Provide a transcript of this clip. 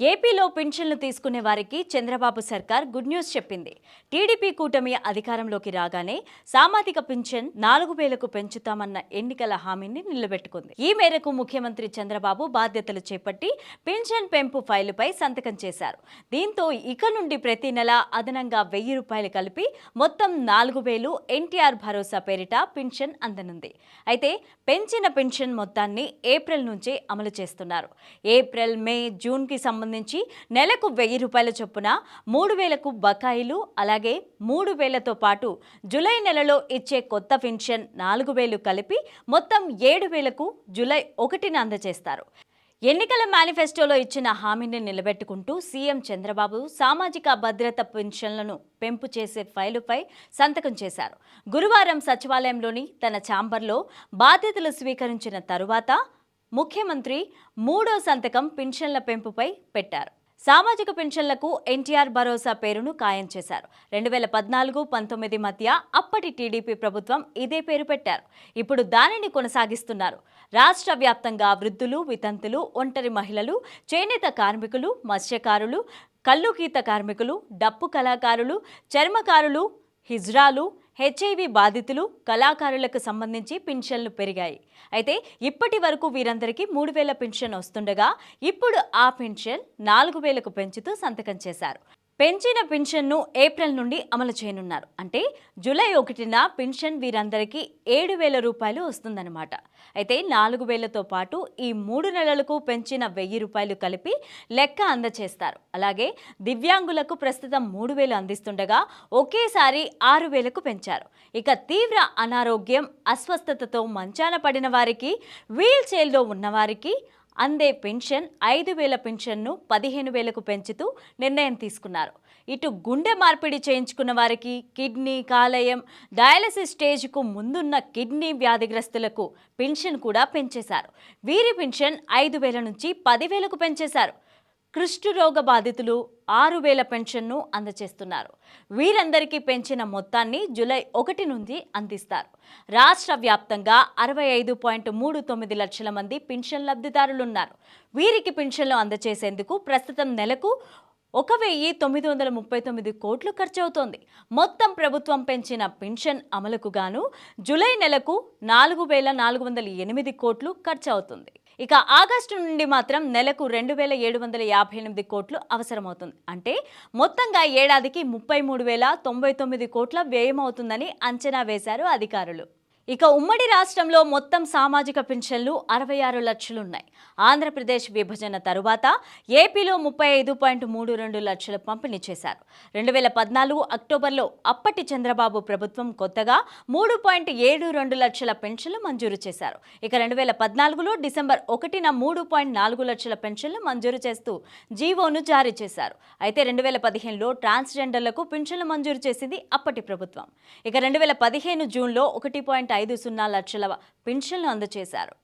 ఏపీలో పింఛన్లు తీసుకునే వారికి చంద్రబాబు సర్కార్ గుడ్ న్యూస్ చెప్పింది. టీడీపీ కూటమి అధికారంలోకి రాగానే సామాజిక పింఛన్ నాలుగు వేలకు పెంచుతామన్న ఎన్నికల హామీని నిలబెట్టుకుంది. ఈ మేరకు ముఖ్యమంత్రి చంద్రబాబు బాధ్యతలు చేపట్టి పింఛన్ పెంపు ఫైలుపై సంతకం చేశారు. దీంతో ఇక నుండి ప్రతి నెల అదనంగా వెయ్యి రూపాయలు కలిపి మొత్తం నాలుగు వేలు ఎన్టీఆర్ భరోసా పేరిట పింఛన్ అందనుంది. అయితే పెంచిన పింఛన్ మొత్తాన్ని ఏప్రిల్ నుంచే అమలు చేస్తున్నారు. ఏప్రిల్ మే జూన్కి సంబంధించి నెలకు వెయ్యి రూపాయల చొప్పున మూడు వేలకు బకాయిలు అలాగే మూడు వేలతో పాటు జూలై నెలలో ఇచ్చే కొత్త పెన్షన్ నాలుగు వేలు కలిపి మొత్తం ఏడు వేలకు జూలై ఒకటిన అందజేస్తారు. ఎన్నికల మేనిఫెస్టోలో ఇచ్చిన హామీని నిలబెట్టుకుంటూ సీఎం చంద్రబాబు సామాజిక భద్రత పెన్షన్లను పెంపు చేసే ఫైలుపై సంతకం చేశారు. గురువారం సచివాలయంలోని తన ఛాంబర్లో బాధ్యతలు స్వీకరించిన తరువాత ముఖ్యమంత్రి మూడో సంతకం పెన్షన్ల పెంపుపై పెట్టారు. సామాజిక పెన్షన్లకు ఎన్టీఆర్ భరోసా పేరును ఖాయం చేశారు. రెండు వేల పద్నాలుగు పంతొమ్మిది మధ్య అప్పటి టీడీపీ ప్రభుత్వం ఇదే పేరు పెట్టారు. ఇప్పుడు దానిని కొనసాగిస్తున్నారు. రాష్ట్ర వ్యాప్తంగా వృద్ధులు వితంతులు ఒంటరి మహిళలు చేనేత కార్మికులు మత్స్యకారులు కల్లుగీత కార్మికులు డప్పు కళాకారులు చర్మకారులు హిజ్రాలు హెచ్ఐవి బాధితులు కళాకారులకు సంబంధించి పింఛన్లు పెరిగాయి. అయితే ఇప్పటి వరకు వీరందరికీ మూడు వేల పింఛన్ వస్తుండగా ఇప్పుడు ఆ పింఛన్ నాలుగు వేలకు పెంచుతూ సంతకం చేశారు. పెంచిన పెన్షన్ను ఏప్రిల్ నుండి అమలు చేయనున్నారు. అంటే జూలై ఒకటిన పెన్షన్ వీరందరికీ ఏడు వేల రూపాయలు వస్తుందన్నమాట. అయితే నాలుగు వేలతో పాటు ఈ మూడు నెలలకు పెంచిన వెయ్యి రూపాయలు కలిపి లెక్క అందచేస్తారు. అలాగే దివ్యాంగులకు ప్రస్తుతం మూడు వేలు అందిస్తుండగా ఒకేసారి ఆరు వేలకు పెంచారు. ఇక తీవ్ర అనారోగ్యం అస్వస్థతతో మంచాన పడిన వారికి వీల్ చైర్లో ఉన్నవారికి అందే పెన్షన్ ఐదు వేల పెన్షన్ను పదిహేను వేలకు పెంచుతూ నిర్ణయం తీసుకున్నారు. ఇటు గుండె మార్పిడి చేయించుకున్న వారికి కిడ్నీ కాలేయం డయాలసిస్ స్టేజ్కు ముందున్న కిడ్నీ వ్యాధిగ్రస్తులకు పెన్షన్ కూడా పెంచేశారు. వీరి పెన్షన్ ఐదు వేల నుంచి పదివేలకు పెంచేశారు. కుష్ఠరోగ బాధితులు ఆరు వేల పెన్షన్ను అందజేస్తున్నారు వీరందరికీ పెంచిన మొత్తాన్ని జూలై ఒకటి నుండి అందిస్తారు. రాష్ట్ర వ్యాప్తంగా అరవై ఐదు పాయింట్ మూడు తొమ్మిది లక్షల మంది పెన్షన్ లబ్ధిదారులున్నారు. వీరికి పెన్షన్లు అందజేసేందుకు ప్రస్తుతం నెలకు ఒక వెయ్యి తొమ్మిది వందల ముప్పై తొమ్మిది కోట్లు ఖర్చవుతోంది. మొత్తం ప్రభుత్వం పెంచిన పెన్షన్ అమలుకు గాను జూలై నెలకు నాలుగు వేల నాలుగు వందల ఎనిమిది కోట్లు ఖర్చవుతుంది. ఇక ఆగస్టు నుండి మాత్రం నెలకు రెండు వేల ఏడు వందల యాభై ఎనిమిది కోట్లు అవసరమవుతుంది. అంటే మొత్తంగా ఏడాదికి ముప్పై మూడు వేల తొంభై తొమ్మిది కోట్ల వ్యయం అవుతుందని అంచనా వేశారు అధికారులు. ఇక ఉమ్మడి రాష్ట్రంలో మొత్తం సామాజిక పెన్షన్లు అరవై ఆరు లక్షలున్నాయి. ఆంధ్రప్రదేశ్ విభజన తరువాత ఏపీలో ముప్పై ఐదు పాయింట్ మూడు రెండు లక్షలు పంపిణీ చేశారు. రెండు వేల పద్నాలుగు అక్టోబర్లో అప్పటి చంద్రబాబు ప్రభుత్వం కొత్తగా మూడు పాయింట్ ఏడు రెండు లక్షల పెన్షన్లు మంజూరు చేశారు. ఇక రెండు వేల పద్నాలుగులో డిసెంబర్ ఒకటిన మూడు పాయింట్ నాలుగు లక్షల పెన్షన్లు మంజూరు చేస్తూ జీవోను జారీ చేశారు. అయితే రెండు వేల పదిహేనులో ట్రాన్స్జెండర్లకు పెన్షన్లు మంజూరు చేసింది అప్పటి ప్రభుత్వం. ఇక రెండు వేల పదిహేను జూన్లో ఒకటి పాయింట్ ఐదు సున్నా లక్షల పింఛన్లు అందజేశారు.